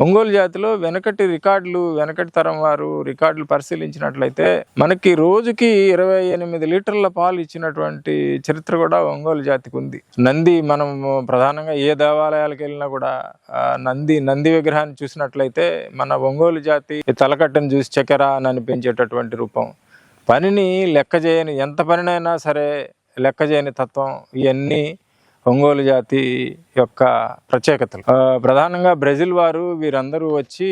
ఒంగోలు జాతిలో వెనకటి రికార్డులు వెనకటి తరం వారు రికార్డులు పరిశీలించినట్లయితే మనకి రోజుకి ఇరవై ఎనిమిది లీటర్ల పాలు ఇచ్చినటువంటి చరిత్ర కూడా ఒంగోలు జాతికి ఉంది. నంది మనం ప్రధానంగా ఏ దేవాలయాలకు వెళ్ళినా కూడా నంది నంది విగ్రహాన్ని చూసినట్లయితే మన ఒంగోలు జాతి తలకట్టను చూసి చక్కెర అని అనిపించేటటువంటి రూపం. పనిని లెక్క చేయని ఎంత పనినైనా సరే లెక్క చేయని తత్వం ఇవన్నీ ఒంగోలు జాతి యొక్క ప్రత్యేకతలు. ప్రధానంగా బ్రెజిల్ వారు వీరందరూ వచ్చి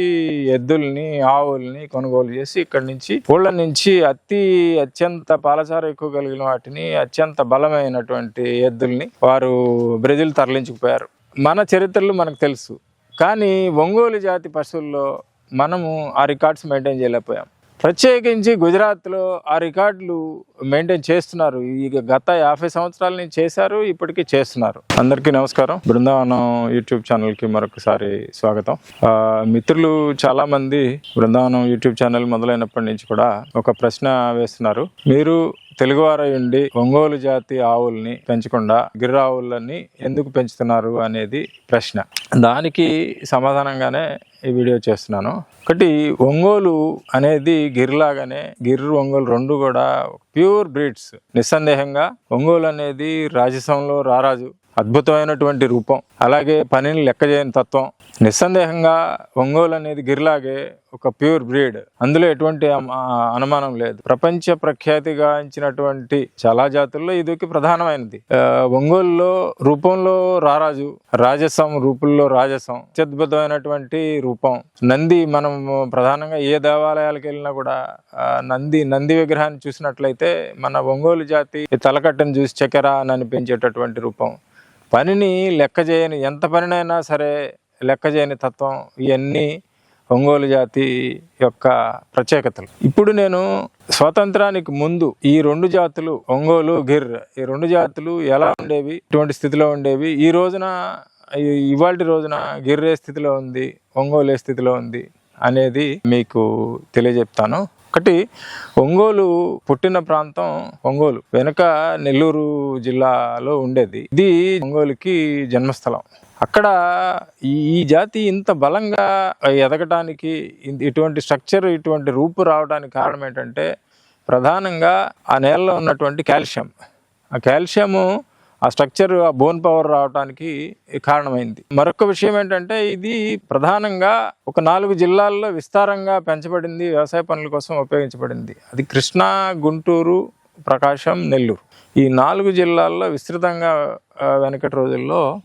ఎద్దుల్ని ఆవుల్ని కొనుగోలు చేసి ఇక్కడి నుంచి ఊళ్ళ నుంచి అతి అత్యంత పాలచార ఎక్కువ కలిగిన వాటిని అత్యంత బలమైనటువంటి ఎద్దుల్ని వారు బ్రెజిల్ తరలించుకుపోయారు. మన చరిత్రలు మనకు తెలుసు. కానీ ఒంగోలు జాతి పశువుల్లో మనము ఆ రికార్డ్స్ మెయింటైన్ చేయలేకపోయాం. ప్రత్యేకించి గుజరాత్లో ఆ రికార్డులు మెయింటైన్ చేస్తున్నారు. ఇక గత యాభై సంవత్సరాల నుంచి చేశారు ఇప్పటికీ చేస్తున్నారు. అందరికీ నమస్కారం. బృందావనం యూట్యూబ్ ఛానల్కి మరొకసారి స్వాగతం. మిత్రులు చాలామంది బృందావనం యూట్యూబ్ ఛానల్ మొదలైనప్పటి నుంచి కూడా ఒక ప్రశ్న వేస్తున్నారు. మీరు తెలుగువారై ఉండి ఒంగోలు జాతి ఆవుల్ని పెంచకుండా గిర్రావులని ఎందుకు పెంచుతున్నారు అనేది ప్రశ్న. దానికి సమాధానంగానే ఈ వీడియో చేస్తున్నాను. ఒకటి ఒంగోలు అనేది గిర్లాగానే గిర్రు ఒంగోలు రెండు కూడా ప్యూర్ బ్రీడ్స్. నిస్సందేహంగా ఒంగోలు అనేది రాజసంలో రారాజు. అద్భుతమైనటువంటి రూపం. అలాగే పనిని లెక్క చేయని తత్వం. నిస్సందేహంగా ఒంగోలు అనేది గిరిలాగే ఒక ప్యూర్ బ్రీడ్. అందులో ఎటువంటి అనుమానం లేదు. ప్రపంచ ప్రఖ్యాతిగాంచినటువంటి చాలా జాతుల్లో ఇది ప్రధానమైనది. ఒంగోలులో రూపంలో రారాజు రాజసం రూపుల్లో రాజసం. అత్యద్భుతమైనటువంటి రూపం. నంది మనం ప్రధానంగా ఏ దేవాలయాలకు వెళ్ళినా కూడా నంది నంది విగ్రహాన్ని చూసినట్లయితే మన ఒంగోలు జాతి తలకట్టను చూసి చక్కెర అని అనిపించేటటువంటి రూపం. పనిని లెక్క చేయని ఎంత పనినైనా సరే లెక్క చేయని తత్వం ఇవన్నీ ఒంగోలు జాతి యొక్క ప్రత్యేకతలు. ఇప్పుడు నేను స్వాతంత్రానికి ముందు ఈ రెండు జాతులు ఒంగోలు గిర్ ఈ రెండు జాతులు ఎలా ఉండేవి ఇటువంటి స్థితిలో ఉండేవి ఈ రోజున ఇవాళ రోజున గిర్రే స్థితిలో ఉంది ఒంగోలు ఏ స్థితిలో ఉంది అనేది మీకు తెలియజెప్తాను. ఒకటి ఒంగోలు పుట్టిన ప్రాంతం ఒంగోలు. వెనుక నెల్లూరు జిల్లాలో ఉండేది. ఇది ఒంగోలుకి జన్మస్థలం. అక్కడ ఈ జాతి ఇంత బలంగా ఎదగటానికి ఇటువంటి స్ట్రక్చర్ ఇటువంటి రూపు రావడానికి కారణం ఏంటంటే ప్రధానంగా ఆ నేలలో ఉన్నటువంటి కాల్షియం. ఆ కాల్షియము ఆ స్ట్రక్చర్ ఆ బోన్ పవర్ రావడానికి కారణమైంది. మరొక విషయం ఏంటంటే ఇది ప్రధానంగా ఒక నాలుగు జిల్లాల్లో విస్తారంగా పెంచబడింది వ్యవసాయ పనుల కోసం ఉపయోగించబడింది. అది కృష్ణా గుంటూరు ప్రకాశం నెల్లూరు. ఈ నాలుగు జిల్లాల్లో విస్తృతంగా వెనకటి రోజుల్లో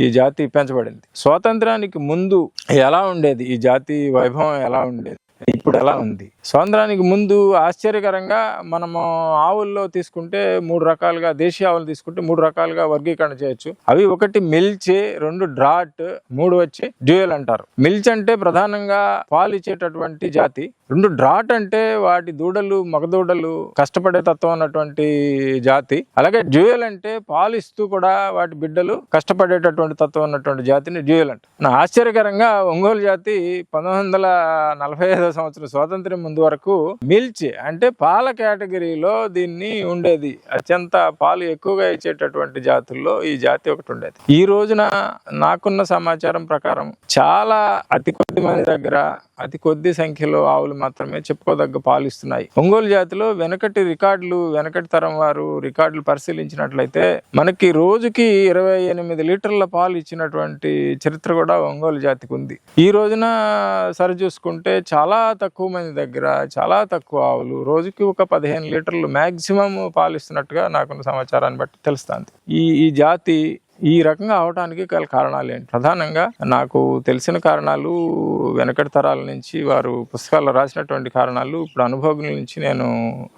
ఈ జాతి పెంచబడింది. స్వాతంత్రానికి ముందు ఎలా ఉండేది? ఈ జాతి వైభవం ఎలా ఉండేది? ఇప్పుడు ఎలా ఉంది? స్వాతంత్రానికి ముందు ఆశ్చర్యకరంగా మనము ఆవుల్లో తీసుకుంటే మూడు రకాలుగా దేశీయ ఆవులు తీసుకుంటే మూడు రకాలుగా వర్గీకరణ చేయొచ్చు. అవి ఒకటి మిల్చ్ రెండు డ్రాట్ మూడు వచ్చి డ్యూయల్ అంటారు. మిల్చ్ అంటే ప్రధానంగా పాలు ఇచ్చేటటువంటి జాతి. రెండు డ్రాట్ అంటే వాటి దూడలు మగదూడలు కష్టపడే తత్వం ఉన్నటువంటి జాతి. అలాగే డ్యూయల్ అంటే పాలు ఇస్తూ కూడా వాటి బిడ్డలు కష్టపడేటటువంటి తత్వం ఉన్నటువంటి జాతిని డ్యూయల్ అంట ఆశ్చర్యకరంగా ఒంగోలు జాతి పంతొమ్మిది వందల నలభై ఐదో సంవత్సరం స్వాతంత్ర్యం ముందు వరకు మిల్చ్ అంటే పాల కేటగిరీలో దీన్ని ఉండేది. అత్యంత పాలు ఎక్కువగా ఇచ్చేటటువంటి జాతుల్లో ఈ జాతి ఒకటి ఉండేది. ఈ రోజున నాకున్న సమాచారం ప్రకారం చాలా అతి కొద్ది మంది దగ్గర అతి కొద్ది సంఖ్యలో ఆవులు మాత్రమే చెప్పుకోదగ్గ పాలు ఇస్తున్నాయి. ఒంగోలు జాతిలో వెనకటి రికార్డులు వెనకటి తరం వారు రికార్డులు పరిశీలించినట్లయితే మనకి రోజుకి ఇరవై ఎనిమిది లీటర్ల పాలు ఇచ్చినటువంటి చరిత్ర కూడా ఒంగోలు జాతికి ఉంది. ఈ రోజున సరి చూసుకుంటే చాలా తక్కువ మంది దగ్గర చాలా తక్కువ ఆవులు. రోజుకి ఒక పదిహేను లీటర్లు మ్యాక్సిమం పాలు ఇస్తున్నట్టుగా నాకున్న సమాచారాన్ని బట్టి తెలుస్తుంది. ఈ ఈ జాతి ఈ రకంగా అవడానికి గల కారణాలు ఏంటి? ప్రధానంగా నాకు తెలిసిన కారణాలు వెనకటి తరాల నుంచి వారు పుస్తకాల్లో రాసినటువంటి కారణాలు ఇప్పుడు అనుభవం నుంచి నేను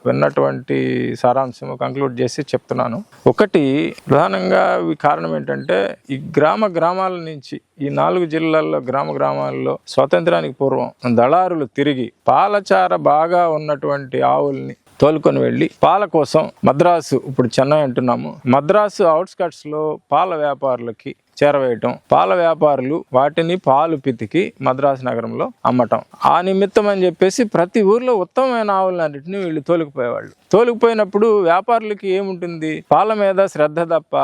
విన్నటువంటి సారాంశం కంక్లూడ్ చేసి చెప్తున్నాను. ఒకటి ప్రధానంగా కారణం ఏంటంటే ఈ గ్రామ గ్రామాల నుంచి ఈ నాలుగు జిల్లాల్లో గ్రామ గ్రామాల్లో స్వాతంత్రానికి పూర్వం దళారులు తిరిగి పాలచార బాగా ఉన్నటువంటి ఆవుల్ని తోలుకొని వెళ్ళి పాల కోసం మద్రాసు ఇప్పుడు చెన్నై అంటున్నాము. మద్రాసు అవుట్స్కట్స్లో పాల వ్యాపారులకి చేరవేయటం. పాల వ్యాపారులు వాటిని పాలు పితికి మద్రాసు నగరంలో అమ్మటం. ఆ నిమిత్తం అని చెప్పేసి ప్రతి ఊర్లో ఉత్తమమైన ఆవులన్నింటినీ వీళ్ళు తోలుకుపోయేవాళ్ళు. తోలుకుపోయినప్పుడు వ్యాపారులకి ఏముంటుంది? పాల మీద శ్రద్ధ తప్ప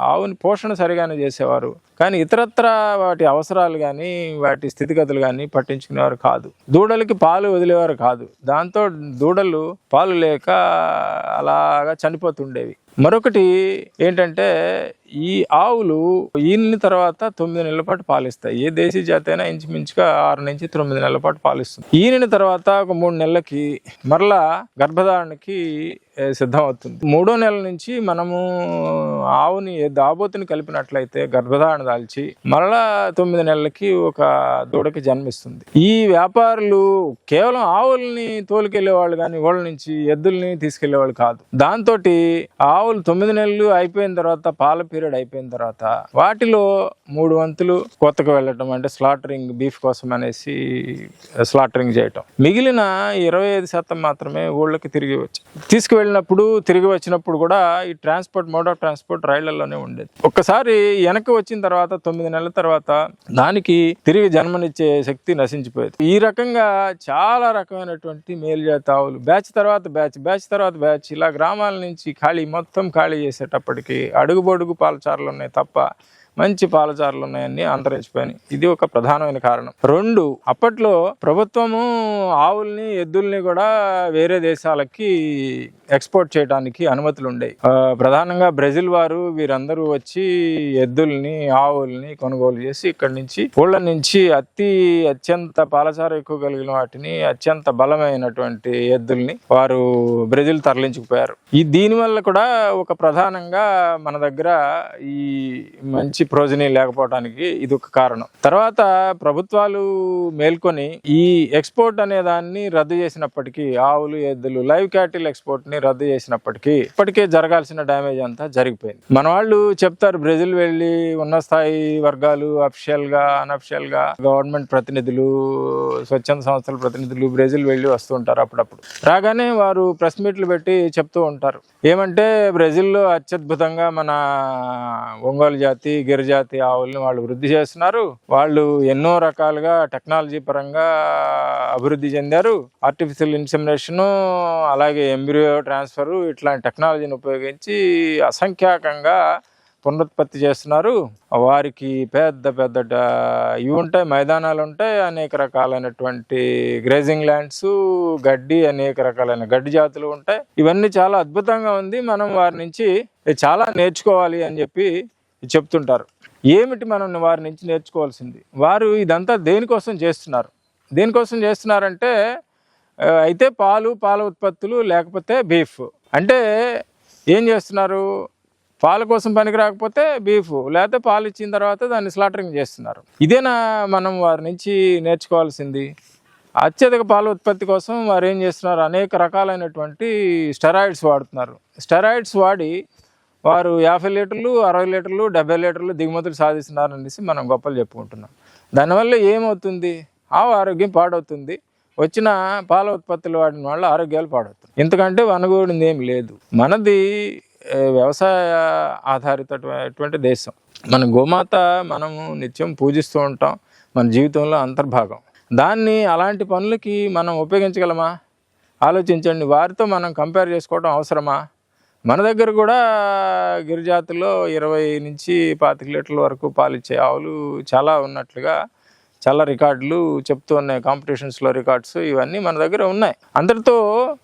ఆవుని పోషణ సరిగానే చేసేవారు. కానీ ఇతరత్ర వాటి అవసరాలు కానీ వాటి స్థితిగతులు కానీ పట్టించుకునేవారు కాదు. దూడలకి పాలు వదిలేవారు కాదు. దాంతో దూడలు పాలు లేక అలాగా చనిపోతుండేవి. మరొకటి ఏంటంటే ఈ ఆవులు ఈనిన తర్వాత తొమ్మిది నెలల పాటు పాలిస్తాయి. ఏ దేశీ జాతి అయినా ఇంచుమించుగా ఆరు నుంచి తొమ్మిది నెలల పాటు పాలిస్తుంది. ఈనిన తర్వాత ఒక మూడు నెలలకి మరలా గర్భధారణకి సిద్ధమవుతుంది. సిద్ధం అవుతుంది మూడో నెల నుంచి మనము ఆవుని దాబోతుని కలిపినట్లయితే గర్భధారణ దాల్చి మరలా తొమ్మిది నెలలకి ఒక దూడకి జన్మిస్తుంది. ఈ వ్యాపారులు కేవలం ఆవుల్ని తోలుకెళ్ళే వాళ్ళు కానీ వాళ్ళ నుంచి ఎద్దుల్ని తీసుకెళ్ళేవాళ్ళు కాదు. దాంతో ఆవులు తొమ్మిది నెలలు అయిపోయిన తర్వాత పాల పీరియడ్ అయిపోయిన తర్వాత వాటిలో మూడు వంతులు కొత్తకు వెళ్ళటం అంటే స్లాటరింగ్ బీఫ్ కోసం అనేసి స్లాటరింగ్ చేయటం. మిగిలిన ఇరవై ఐదు శాతం మాత్రమే ఊళ్ళకి తిరిగి వచ్చి వెళ్ళినప్పుడు తిరిగి వచ్చినప్పుడు కూడా ఈ ట్రాన్స్పోర్ట్ మోడ్ ఆఫ్ ట్రాన్స్పోర్ట్ రైళ్ళలోనే ఉండేది. ఒక్కసారి వెనక్కి వచ్చిన తర్వాత తొమ్మిది నెలల తర్వాత దానికి తిరిగి జన్మనిచ్చే శక్తి నశించిపోయేది. ఈ రకంగా చాలా రకమైనటువంటి మేలుజాతి ఆవులు బ్యాచ్ తర్వాత బ్యాచ్ బ్యాచ్ తర్వాత బ్యాచ్ ఇలా గ్రామాల నుంచి ఖాళీ మొత్తం ఖాళీ చేసేటప్పటికి అడుగుబొడుగు పాలచారులు ఉన్నాయి తప్ప మంచి పాలచారులు ఉన్నాయని అంతరించిపోయినాయి ఇది ఒక ప్రధానమైన కారణం. రెండు అప్పట్లో ప్రభుత్వము ఆవుల్ని ఎద్దుల్ని కూడా వేరే దేశాలకి ఎక్స్పోర్ట్ చేయడానికి అనుమతులు ఉండేవి ప్రధానంగా బ్రెజిల్ వారు వీరందరూ వచ్చి ఎద్దుల్ని ఆవుల్ని కొనుగోలు చేసి ఇక్కడి నుంచి ఊళ్ళ నుంచి అతి అత్యంత పాలచారం ఎక్కువ కలిగిన వాటిని అత్యంత బలమైనటువంటి ఎద్దుల్ని వారు బ్రెజిల్ తరలించుకుపోయారు. ఈ దీని వల్ల కూడా ఒక ప్రధానంగా మన దగ్గర ఈ మంచి ప్రోజనీ లేకపోవడానికి ఇది ఒక కారణం. తర్వాత ప్రభుత్వాలు మేల్కొని ఈ ఎక్స్పోర్ట్ అనే దాన్ని రద్దు చేసినప్పటికీ ఆవులు ఎద్దులు లైవ్ క్యాటిల్ ఎక్స్పోర్ట్ని రద్దు చేసినప్పటికీ ఇప్పటికే జరగాల్సిన డ్యామేజ్ అంతా జరిగిపోయింది. మన వాళ్ళు చెప్తారు బ్రెజిల్ వెళ్ళి ఉన్న స్థాయి వర్గాలు అఫిషియల్గా అన్అఫిషియల్గా గవర్నమెంట్ ప్రతినిధులు స్వచ్ఛంద సంస్థల ప్రతినిధులు బ్రెజిల్ వెళ్ళి వస్తూ ఉంటారు అప్పుడప్పుడు. రాగానే వారు ప్రెస్ మీట్లు పెట్టి చెప్తూ ఉంటారు. ఏమంటే బ్రెజిల్లో అత్యద్భుతంగా మన ఒంగోలు జాతి గిరిజాతి ఆవుల్ని వాళ్ళు వృద్ధి చేస్తున్నారు. వాళ్ళు ఎన్నో రకాలుగా టెక్నాలజీ పరంగా అభివృద్ధి చెందారు. ఆర్టిఫిషియల్ ఇన్సెమినేషన్ అలాగే ఎంబ్రియో ట్రాన్స్ఫర్ ఇట్లాంటి టెక్నాలజీని ఉపయోగించి అసంఖ్యాకంగా పునరుత్పత్తి చేస్తున్నారు. వారికి పెద్ద పెద్ద ఇవి ఉంటాయి మైదానాలు ఉంటాయి అనేక రకాలైనటువంటి గ్రేజింగ్ ల్యాండ్స్ గడ్డి అనేక రకాలైన గడ్డి జాతులు ఉంటాయి. ఇవన్నీ చాలా అద్భుతంగా ఉంది. మనం వారి నుంచి చాలా నేర్చుకోవాలి అని చెప్పి చెప్తుంటారు. ఏమిటి మనం వారి నుంచి నేర్చుకోవాల్సింది? వారు ఇదంతా దేనికోసం చేస్తున్నారు? దేనికోసం చేస్తున్నారంటే అయితే పాలు పాల ఉత్పత్తులు లేకపోతే బీఫ్. అంటే ఏం చేస్తున్నారు? పాల కోసం పనికి రాకపోతే బీఫ్ లేకపోతే పాలు ఇచ్చిన తర్వాత దాన్ని స్లాటరింగ్ చేస్తున్నారు. ఇదేనా మనం వారి నుంచి నేర్చుకోవాల్సింది? అత్యధిక పాల ఉత్పత్తి కోసం వారు ఏం చేస్తున్నారు? అనేక రకాలైనటువంటి స్టెరాయిడ్స్ వాడుతున్నారు. స్టెరాయిడ్స్ వాడి వారు యాభై లీటర్లు అరవై లీటర్లు డెబ్బై లీటర్లు దిగుమతులు సాధిస్తున్నారనేసి మనం గొప్పలు చెప్పుకుంటున్నాం. దానివల్ల ఏమవుతుంది? ఆవు ఆరోగ్యం పాడవుతుంది. వచ్చిన పాల ఉత్పత్తులు వాడిన వాళ్ళ ఆరోగ్యాలు పాడవుతుంది ఎందుకంటే వనగూడింది ఏం లేదు. మనది వ్యవసాయ ఆధారితటువంటి దేశం. మన గోమాత మనము నిత్యం పూజిస్తూ ఉంటాం. మన జీవితంలో అంతర్భాగం. దాన్ని అలాంటి పనులకి మనం ఉపయోగించగలమా? ఆలోచించండి. వారితో మనం కంపేర్ చేసుకోవడం అవసరమా? మన దగ్గర కూడా గిరిజాతుల్లో ఇరవై నుంచి పాతిక లీటర్ల వరకు పాలిచ్చే ఆవులు చాలా ఉన్నట్లుగా చాలా రికార్డులు చెప్తూ ఉన్నాయి. కాంపిటీషన్స్లో రికార్డ్స్ ఇవన్నీ మన దగ్గర ఉన్నాయి. అందరితో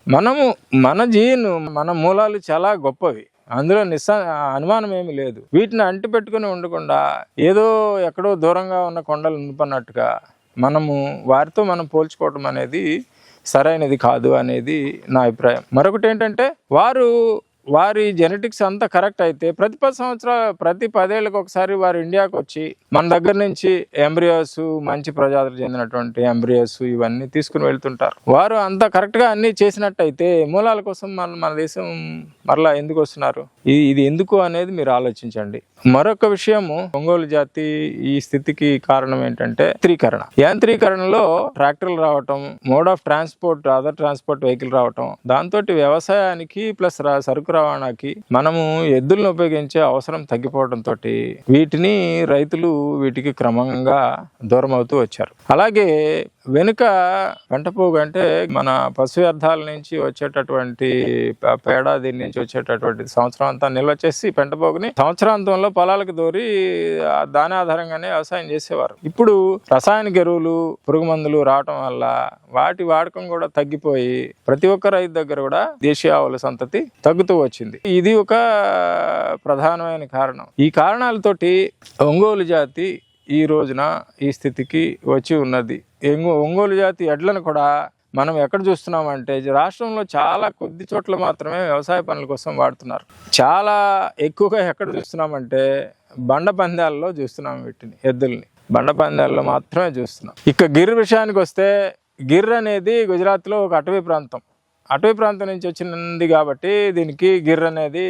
మనము మన జీన్ మన మూలాలు చాలా గొప్పవి. అందులో నిస్స అనుమానం ఏమీ లేదు. వీటిని అంటి పెట్టుకుని ఉండకుండా ఏదో ఎక్కడో దూరంగా ఉన్న కొండలు నింపన్నట్టుగా మనము వారితో మనం పోల్చుకోవటం అనేది సరైనది కాదు అనేది నా అభిప్రాయం. మరొకటి ఏంటంటే వారు వారి జెనెటిక్స్ అంతా కరెక్ట్ అయితే ప్రతి పది సంవత్సరాలు ప్రతి పదేళ్ళకి ఒకసారి వారు ఇండియాకి వచ్చి మన దగ్గర నుంచి ఎంబ్రియోస్ మంచి ప్రజాతులు చెందినటువంటి ఎంబ్రియోస్ ఇవన్నీ తీసుకుని వెళ్తుంటారు. వారు అంత కరెక్ట్గా అన్ని చేసినట్టయితే మూలాల కోసం మన మన దేశం మరలా ఎందుకు వస్తున్నారు? ఇది ఇది ఎందుకు అనేది మీరు ఆలోచించండి. మరొక విషయము ఒంగోలు జాతి ఈ స్థితికి కారణం ఏంటంటే యాంత్రీకరణ. యాంత్రీకరణలో ట్రాక్టర్లు రావటం mode of transport other transport vehicle రావటం దాంతో వ్యవసాయానికి ప్లస్ సరుకు రవాణాకి మనము ఎద్దులను ఉపయోగించే అవసరం తగ్గిపోవడంతో వీటిని రైతులు వీటికి క్రమంగా దూరం అవుతూ వచ్చారు. అలాగే వెనుక పెంటపోగు అంటే మన పశు వ్యర్థాల నుంచి వచ్చేటటువంటి పేడ దీని నుంచి వచ్చేటటువంటి సంవత్సరం అంతా నిల్వ చేసి పెంటపోగుని సంవత్సరాంతంలో పొలాలకు దూరి దాని ఆధారంగానే వ్యవసాయం చేసేవారు. ఇప్పుడు రసాయనిక ఎరువులు పురుగు మందులు రావటం వల్ల వాటి వాడకం కూడా తగ్గిపోయి ప్రతి ఒక్క రైతు దగ్గర కూడా దేశీయ ఆవుల సంతతి తగ్గుతూ వచ్చింది. ఇది ఒక ప్రధానమైన కారణం. ఈ కారణాలతోటి ఒంగోలు జాతి ఈ రోజున ఈ స్థితికి వచ్చి ఉన్నది. ఒంగోలు జాతి ఎడ్లను కూడా మనం ఎక్కడ చూస్తున్నామంటే రాష్ట్రంలో చాలా కొద్ది చోట్ల మాత్రమే వ్యవసాయ పనుల కోసం వాడుతున్నారు. చాలా ఎక్కువగా ఎక్కడ చూస్తున్నామంటే బండ పందాల్లో చూస్తున్నాం వీటిని ఎద్దుల్ని. బండ పందాల్లో మాత్రమే చూస్తున్నాం. ఇక గిర్ విషయానికి వస్తే గిర్ అనేది గుజరాత్లో ఒక అటవీ ప్రాంతం. అటవీ ప్రాంతం నుంచి వచ్చింది కాబట్టి దీనికి గిర్ అనేది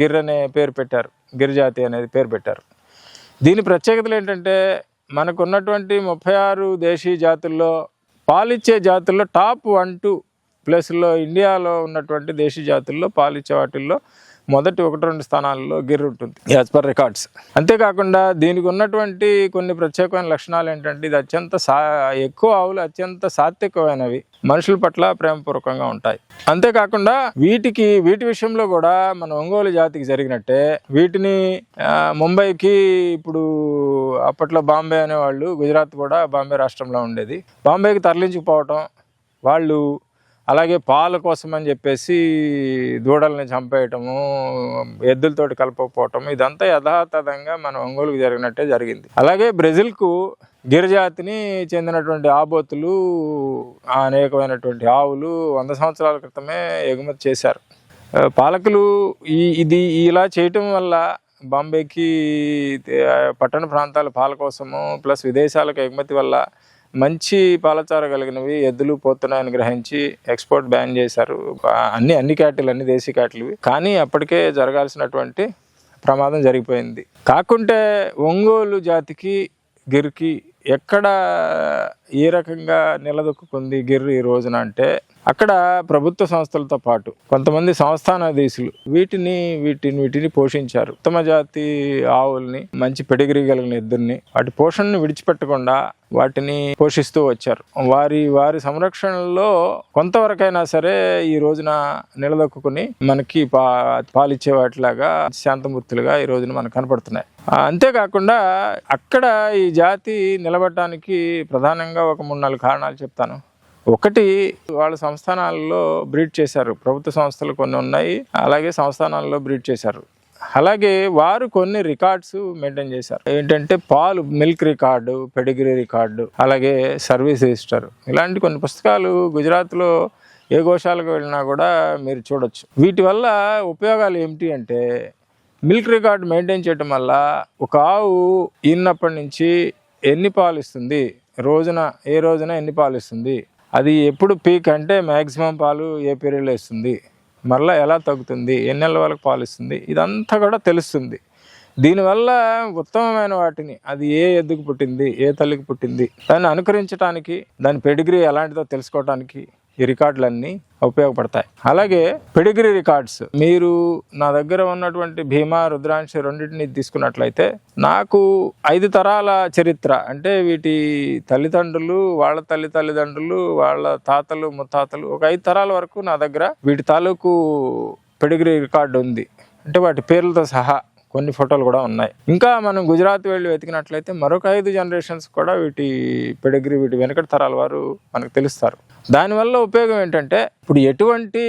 గిర్ అనే పేరు పెట్టారు. గిర్ జాతి అనేది పేరు పెట్టారు. దీని ప్రత్యేకతలు ఏంటంటే మనకున్నటువంటి ముప్పై ఆరు దేశీయ జాతుల్లో పాలిచ్చే జాతుల్లో టాప్ వన్ టూ ప్లస్లో ఇండియాలో ఉన్నటువంటి దేశీయ జాతుల్లో పాలిచ్చే వాటిల్లో మొదటి ఒకటి రెండు స్థానాల్లో గిర్ ఉంటుంది యాజ్ పర్ రికార్డ్స్ అంతేకాకుండా దీనికి ఉన్నటువంటి కొన్ని ప్రత్యేకమైన లక్షణాలు ఏంటంటే ఇది అత్యంత సా ఎక్కువ ఆవులు అత్యంత సాత్వికమైనవి. మనుషుల పట్ల ప్రేమపూర్వకంగా ఉంటాయి. అంతేకాకుండా వీటికి వీటి విషయంలో కూడా మన ఒంగోలు జాతికి జరిగినట్టే వీటిని ముంబైకి ఇప్పుడు అప్పట్లో బాంబే అనేవాళ్ళు గుజరాత్ కూడా బాంబే రాష్ట్రంలో ఉండేది. బాంబేకి తరలించుకుపోవటం వాళ్ళు అలాగే పాల కోసం అని చెప్పేసి దూడల్ని చంపేయటము ఎద్దులతోటి కలపకపోవటం ఇదంతా యథాతథంగా మన ఒంగోలుకు జరిగినట్టే జరిగింది. అలాగే బ్రెజిల్కు గిరిజాతిని చెందినటువంటి ఆబోతులు అనేకమైనటువంటి ఆవులు వంద సంవత్సరాల క్రితమే ఎగుమతి చేశారు. పాలకులు ఈ ఇది ఇలా చేయటం వల్ల బాంబేకి పట్టణ ప్రాంతాల పాల కోసము ప్లస్ విదేశాలకు ఎగుమతి వల్ల మంచి పాలచార కలిగినవి ఎద్దులు పోతున్నాయని గ్రహించి ఎక్స్పోర్ట్ బ్యాన్ చేశారు. అన్ని అన్ని క్యాటిల్ అన్ని దేశీ క్యాటిల్వి కానీ అప్పటికే జరగాల్సినటువంటి ప్రమాదం జరిగిపోయింది. కాకుంటే ఒంగోలు జాతికి గిర్కి ఎక్కడ ఏ రకంగా నిలదొక్కుంది గిర్రు ఈ రోజున అంటే అక్కడ ప్రభుత్వ సంస్థలతో పాటు కొంతమంది సంస్థానాధీశులు వీటిని వీటిని వీటిని పోషించారు. ఉత్తమ జాతి ఆవుల్ని మంచి పెడిగిరి కలిగిన ఇద్దరిని వాటి పోషణను విడిచిపెట్టకుండా వాటిని పోషిస్తూ వచ్చారు. వారి వారి సంరక్షణలో కొంతవరకైనా సరే ఈ రోజున నిలదొక్కుని మనకి పా పాలిచ్చే వాటిలాగా శాంతమూర్తులుగా ఈ రోజున మనకు కనపడుతున్నాయి. అంతేకాకుండా అక్కడ ఈ జాతి నిలబడటానికి ప్రధానంగా ఒక మూడు నాలుగు కారణాలు చెప్తాను. ఒకటి వాళ్ళ సంస్థానాల్లో బ్రీడ్ చేశారు. ప్రభుత్వ సంస్థలు కొన్ని ఉన్నాయి అలాగే సంస్థానాల్లో బ్రీడ్ చేశారు. అలాగే వారు కొన్ని రికార్డ్స్ మెయింటైన్ చేశారు. ఏంటంటే పాలు మిల్క్ రికార్డు పెడిగ్రీ రికార్డు అలాగే సర్వీస్ రిజిస్టర్ ఇలాంటి కొన్ని పుస్తకాలు గుజరాత్లో ఏ గోశాలకు వెళ్ళినా కూడా మీరు చూడొచ్చు. వీటి వల్ల ఉపయోగాలు ఏమిటి అంటే మిల్క్ రికార్డ్ మెయింటైన్ చేయడం వల్ల ఒక ఆవు ఈనప్పటి నుంచి ఎన్ని పాలు ఇస్తుంది? రోజున ఏ రోజున ఎన్ని పాలు ఇస్తుంది? అది ఎప్పుడు పీక్ అంటే మ్యాక్సిమం పాలు ఏ పీరియడ్లో ఇస్తుంది మళ్ళీ ఎలా తగ్గుతుంది ఎన్ని నెలల వరకు పాలు ఇస్తుంది ఇదంతా కూడా తెలుస్తుంది. దీనివల్ల ఉత్తమమైన వాటిని అది ఏ ఎద్దుకు పుట్టింది ఏ తల్లికి పుట్టింది దాన్ని అనుకరించడానికి దాని పెడిగ్రీ ఎలాంటిదో తెలుసుకోవడానికి ఈ రికార్డులన్నీ ఉపయోగపడతాయి. అలాగే పెడిగ్రీ రికార్డ్స్. మీరు నా దగ్గర ఉన్నటువంటి భీమా రుద్రాంశ రెండింటిని తీసుకున్నట్లయితే నాకు ఐదు తరాల చరిత్ర. అంటే వీటి తల్లిదండ్రులు వాళ్ళ తల్లి తల్లిదండ్రులు వాళ్ళ తాతలు ముత్తాతలు ఒక ఐదు తరాల వరకు నా దగ్గర వీటి తాలూకు పెడిగ్రీ రికార్డు ఉంది. అంటే వాటి పేర్లతో సహా కొన్ని ఫోటోలు కూడా ఉన్నాయి. ఇంకా మనం గుజరాత్ వెళ్ళి వెతికినట్లయితే మరొక ఐదు జనరేషన్స్ కూడా వీటి పెడిగ్రీ వీటి వెనకటి తరాల వారు మనకు తెలుస్తారు. దానివల్ల ఉపయోగం ఏంటంటే ఇప్పుడు ఎటువంటి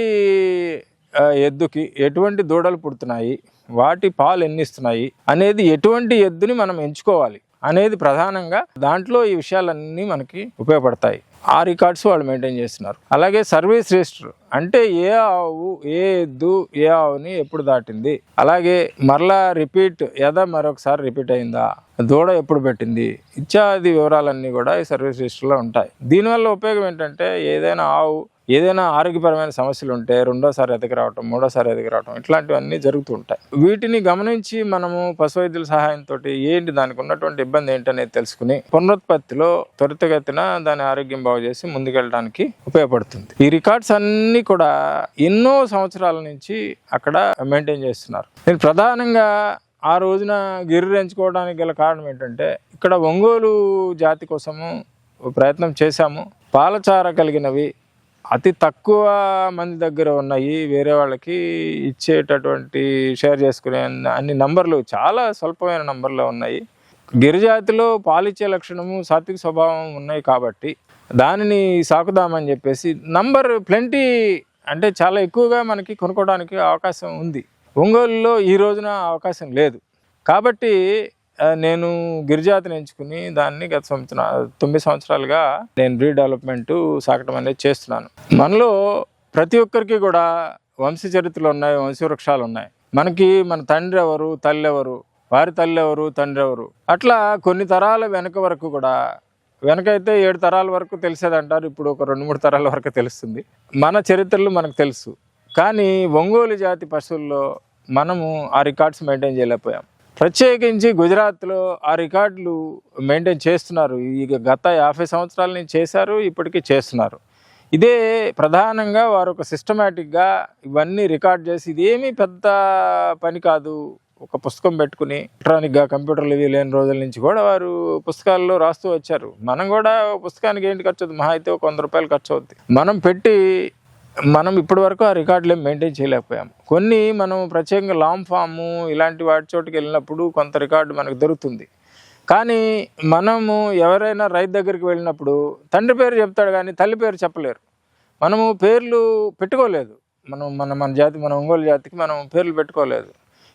ఎద్దుకి ఎటువంటి దూడలు పుడుతున్నాయి వాటి పాలు ఎన్ని ఇస్తున్నాయి అనేది ఎటువంటి ఎద్దుని మనం ఎంచుకోవాలి అనేది ప్రధానంగా దాంట్లో ఈ విషయాలన్నీ మనకి ఉపయోగపడతాయి. ఆ రికార్డ్స్ వాళ్ళు మెయింటైన్ చేస్తున్నారు. అలాగే సర్వీస్ రిజిస్టర్ అంటే ఏ ఆవు ఏ ఎద్దు ఏ ఆవుని ఎప్పుడు దాటింది? అలాగే మరలా రిపీట్ ఎద మరొకసారి రిపీట్ అయిందా? దూడ ఎప్పుడు పెట్టింది? ఇత్యాది వివరాలన్నీ కూడా ఈ సర్వీస్ రిజిస్టర్లో ఉంటాయి. దీనివల్ల ఉపయోగం ఏంటంటే ఏదైనా ఆవు ఏదైనా ఆరోగ్యపరమైన సమస్యలు ఉంటే రెండోసారి ఎదకి రావటం మూడోసారి ఎదకి రావటం ఇట్లాంటివన్నీ జరుగుతూ ఉంటాయి. వీటిని గమనించి మనము పశు వైద్యుల సహాయంతో ఏంటి దానికి ఉన్నటువంటి ఇబ్బంది ఏంటనేది తెలుసుకుని పునరుత్పత్తిలో త్వరితగతిన దాని ఆరోగ్యం బాగు చేసి ముందుకెళ్ళడానికి ఉపయోగపడుతుంది. ఈ రికార్డ్స్ అన్నీ కూడా ఎన్నో సంవత్సరాల నుంచి అక్కడ మెయింటైన్ చేస్తున్నారు. నేను ప్రధానంగా ఆ రోజున గిర్రు ఎంచుకోవడానికి గల కారణం ఏంటంటే ఇక్కడ ఒంగోలు జాతి కోసము ప్రయత్నం చేశాము. పాలచార కలిగినవి అతి తక్కువ మంది దగ్గర ఉన్నాయి. వేరే వాళ్ళకి ఇచ్చేటటువంటి షేర్ చేసుకునే అన్ని- అన్ని నంబర్లు చాలా స్వల్పమైన నంబర్లో ఉన్నాయి. గిరిజాతిలో పాలిచ్చే లక్షణము సాత్విక స్వభావం ఉన్నాయి కాబట్టి దానిని సాకుదామని చెప్పేసి నంబర్ ప్లెంటీ అంటే చాలా ఎక్కువగా మనకి కొనుక్కోవడానికి అవకాశం ఉంది. ఒంగోలులో ఈ రోజున అవకాశం లేదు. కాబట్టి నేను గిరిజాతిని ఎంచుకుని దాన్ని గత సంవత్సరం తొమ్మిది సంవత్సరాలుగా నేను రీడెవలప్మెంట్ సాకటం అనేది చేస్తున్నాను. మనలో ప్రతి ఒక్కరికి కూడా వంశ చరిత్రలు ఉన్నాయి వంశవృక్షాలు ఉన్నాయి. మనకి మన తండ్రి ఎవరు తల్లి ఎవరు వారి తల్లి ఎవరు తండ్రి ఎవరు? అట్లా కొన్ని తరాల వెనక వరకు కూడా వెనకైతే ఏడు తరాల వరకు తెలిసేది అంటారు. ఇప్పుడు ఒక రెండు మూడు తరాల వరకు తెలుస్తుంది. మన చరిత్రలు మనకు తెలుసు. కానీ ఒంగోలు జాతి పశువుల్లో మనము ఆ రికార్డ్స్ మెయింటైన్ చేయలేకపోయాం. ప్రత్యేకించి గుజరాత్లో ఆ రికార్డులు మెయింటైన్ చేస్తున్నారు. ఈ గత యాభై సంవత్సరాల నుంచి చేశారు ఇప్పటికీ చేస్తున్నారు. ఇదే ప్రధానంగా వారు ఒక సిస్టమేటిక్గా ఇవన్నీ రికార్డ్ చేసి ఇదేమీ పెద్ద పని కాదు. ఒక పుస్తకం పెట్టుకుని ఎలక్ట్రానిక్గా కంప్యూటర్లు ఇవి లేని రోజుల నుంచి కూడా వారు పుస్తకాల్లో రాస్తూ వచ్చారు. మనం కూడా పుస్తకానికి ఏంటి ఖర్చు అవుతుంది? మహా అయితే ఒక వంద రూపాయలు ఖర్చు అవుతుంది మనం పెట్టి మనం ఇప్పటి వరకు ఆ రికార్డులు ఏం మెయింటైన్ చేయలేకపోయాం కొన్ని మనం ప్రత్యేకంగా లాంగ్ ఫాము ఇలాంటి వాటి చోటుకి వెళ్ళినప్పుడు కొంత రికార్డు మనకు దొరుకుతుంది. కానీ మనము ఎవరైనా రైతు దగ్గరికి వెళ్ళినప్పుడు తండ్రి పేరు చెప్తాడు కానీ తల్లి పేరు చెప్పలేరు. మనము పేర్లు పెట్టుకోలేదు. మనం మన మన జాతి మన ఒంగోలు జాతికి మనం పేర్లు పెట్టుకోలేదు.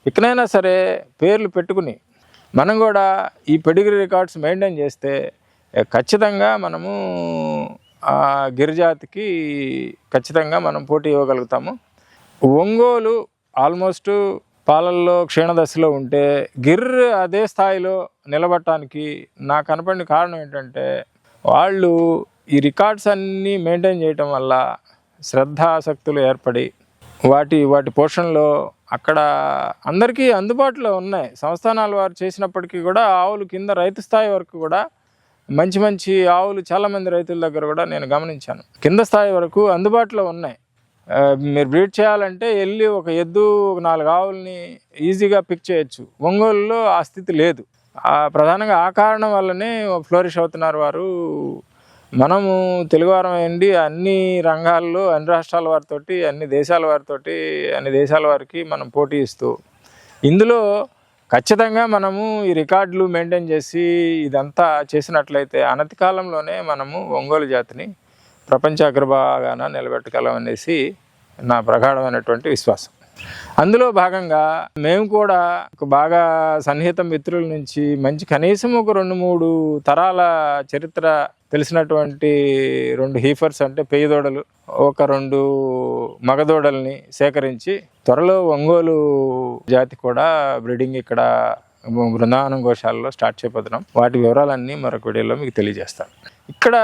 ఇకనైనా సరే పేర్లు పెట్టుకుని మనం కూడా ఈ పెడిగ్రీ రికార్డ్స్ మెయింటైన్ చేస్తే ఖచ్చితంగా మనము ఆ గిరిజాతికి ఖచ్చితంగా మనం పోటీ ఇవ్వగలుగుతాము. ఒంగోలు ఆల్మోస్ట్ పాలల్లో క్షీణదశలో ఉంటే గిర్రె అదే స్థాయిలో నిలబడటానికి నాకు కనపడిన కారణం ఏంటంటే వాళ్ళు ఈ రికార్డ్స్ అన్నీ మెయింటైన్ చేయటం వల్ల శ్రద్ధ ఆసక్తులు ఏర్పడి వాటి వాటి పోషణలో అక్కడ అందరికీ అందుబాటులో ఉన్నాయి. సంస్థానాలు వారు చేసినప్పటికీ కూడా ఆవులు కింద రైతు స్థాయి వరకు కూడా మంచి మంచి ఆవులు చాలామంది రైతుల దగ్గర కూడా నేను గమనించాను. కింద స్థాయి వరకు అందుబాటులో ఉన్నాయి. మీరు బ్రీడ్ చేయాలంటే వెళ్ళి ఒక ఎద్దు ఒక నాలుగు ఆవుల్ని ఈజీగా పిక్ చేయొచ్చు. ఒంగోలులో ఆ స్థితి లేదు. ప్రధానంగా ఆ కారణం వల్లనే ఫ్లోరిష్ అవుతున్నారు వారు. మనము తెలుగువారం అండి అన్ని రంగాల్లో అన్ని రాష్ట్రాల వారితోటి అన్ని దేశాల వారితో అన్ని దేశాల వారికి మనం పోటీ ఇస్తూ ఇందులో ఖచ్చితంగా మనము ఈ రికార్డులు మెయింటైన్ చేసి ఇదంతా చేసినట్లయితే అనతి కాలంలోనే మనము ఒంగోలు జాతిని ప్రపంచ అగ్రభాగాన నిలబెట్టగలం అనేసి నా ప్రగాఢమైనటువంటి విశ్వాసం. అందులో భాగంగా మేము కూడా బాగా సన్నిహిత మిత్రుల నుంచి మంచి కనీసం ఒక రెండు మూడు తరాల చరిత్ర తెలిసినటువంటి రెండు హీఫర్స్ అంటే పెయ్యదోడలు ఒక రెండు మగదోడల్ని సేకరించి త్వరలో ఒంగోలు జాతి కూడా బ్రీడింగ్ ఇక్కడ బృందావనం గోశాలలో స్టార్ట్ చేయబోతున్నాం వాటి వివరాలన్నీ మరొక వీడియోలో మీకు తెలియజేస్తాను. ఇక్కడ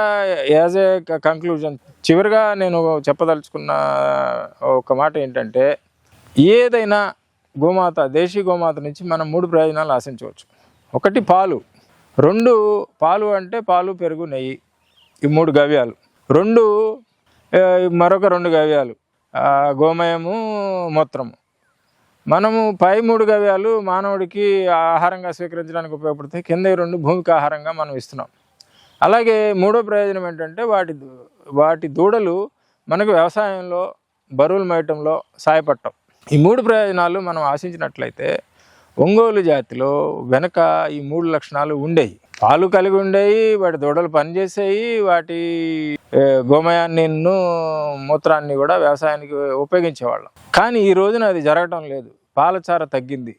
యాజ్ ఏ కంక్లూజన్ చివరిగా నేను చెప్పదలుచుకున్న ఒక మాట ఏంటంటే ఏదైనా గోమాత దేశీ గోమాత నుంచి మనం మూడు ప్రయోజనాలు ఆశించవచ్చు. ఒకటి పాలు. రెండు పాలు అంటే పాలు పెరుగు నెయ్యి. ఈ మూడు గవ్యాలు. రెండు మరొక రెండు గవ్యాలు. గోమయము మూత్రము. మనము పై మూడు గవ్యాలు మానవుడికి ఆహారంగా స్వీకరించడానికి ఉపయోగపడతాయి. కింద రెండు భూమికి ఆహారంగా మనం ఇస్తున్నాం. అలాగే మూడో ప్రయోజనం ఏంటంటే వాటి దూ- వాటి దూడలు మనకు వ్యవసాయంలో బరువులు మేయటంలో సాయపడటం. ఈ మూడు ప్రయోజనాలు మనం ఆశించినట్లయితే ఒంగోలు జాతిలో వెనక ఈ మూడు లక్షణాలు ఉండేవి పాలు కలిగి ఉండేవి వాటి దూడలు పనిచేసేవి వాటి గోమయాన్ని మూత్రాన్ని కూడా వ్యవసాయానికి ఉపయోగించేవాళ్ళం. కానీ ఈ రోజున అది జరగటం లేదు. పాలచార తగ్గింది.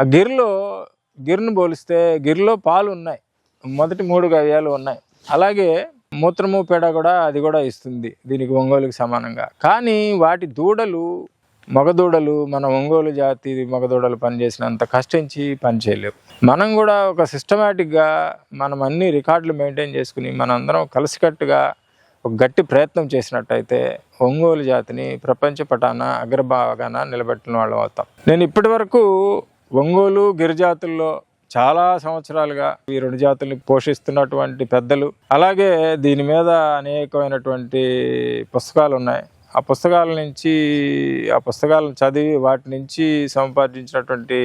ఆ గిర్లో గిర్ను పోలిస్తే గిర్లో పాలు ఉన్నాయి. మొదటి మూడు గవ్యాలు ఉన్నాయి. అలాగే మూత్రము పేడ కూడా అది కూడా ఇస్తుంది. దీనికి ఒంగోలుకి సమానంగా. కానీ వాటి దూడలు మగదూడలు మన ఒంగోలు జాతి మగదూడలు పనిచేసినంత కష్టించి పనిచేయలేవు. మనం కూడా ఒక సిస్టమేటిక్గా మనం అన్ని రికార్డులు మెయింటైన్ చేసుకుని మనందరం కలిసికట్టుగా ఒక గట్టి ప్రయత్నం చేసినట్టయితే ఒంగోలు జాతిని ప్రపంచ పటాన అగ్రభాగాన నిలబెట్టిన వాళ్ళం అవుతాం. నేను ఇప్పటి వరకు ఒంగోలు గిరిజాతుల్లో చాలా సంవత్సరాలుగా ఈ రెండు జాతుల్ని పోషిస్తున్నటువంటి పెద్దలు అలాగే దీని మీద అనేకమైనటువంటి పుస్తకాలు ఉన్నాయి ఆ పుస్తకాల నుంచి ఆ పుస్తకాలను చదివి వాటి నుంచి సంపాదించినటువంటి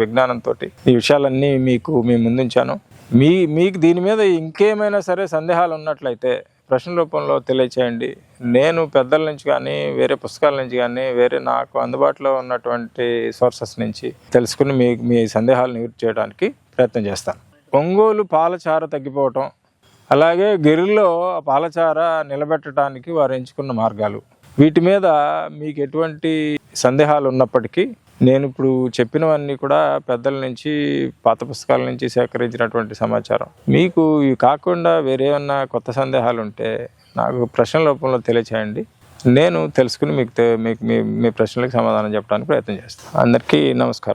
విజ్ఞానంతో ఈ విషయాలన్నీ మీకు మీ ముందుంచాను. మీ మీకు దీని మీద ఇంకేమైనా సరే సందేహాలు ఉన్నట్లయితే ప్రశ్న రూపంలో తెలియచేయండి. నేను పెద్దల నుంచి కానీ వేరే పుస్తకాల నుంచి కానీ వేరే నాకు అందుబాటులో ఉన్నటువంటి సోర్సెస్ నుంచి తెలుసుకుని మీ మీ సందేహాలు నివృత్తి చేయడానికి ప్రయత్నం చేస్తాను. ఒంగోలు పాలచార తగ్గిపోవటం అలాగే గిరిలో ఆ పాలచార నిలబెట్టడానికి వారు ఎంచుకున్న మార్గాలు. వీటి మీద మీకు ఎటువంటి సందేహాలు ఉన్నప్పటికీ నేను ఇప్పుడు చెప్పినవన్నీ కూడా పెద్దల నుంచి పాత పుస్తకాల నుంచి సేకరించినటువంటి సమాచారం. మీకు ఇవి కాకుండా వేరేమన్నా కొత్త సందేహాలు ఉంటే నాకు ప్రశ్న రూపంలో తెలియచేయండి. నేను తెలుసుకుని మీకు తె- మీకు మీ మీ ప్రశ్నలకు సమాధానం చెప్పడానికి ప్రయత్నం చేస్తాను. అందరికీ నమస్కారం.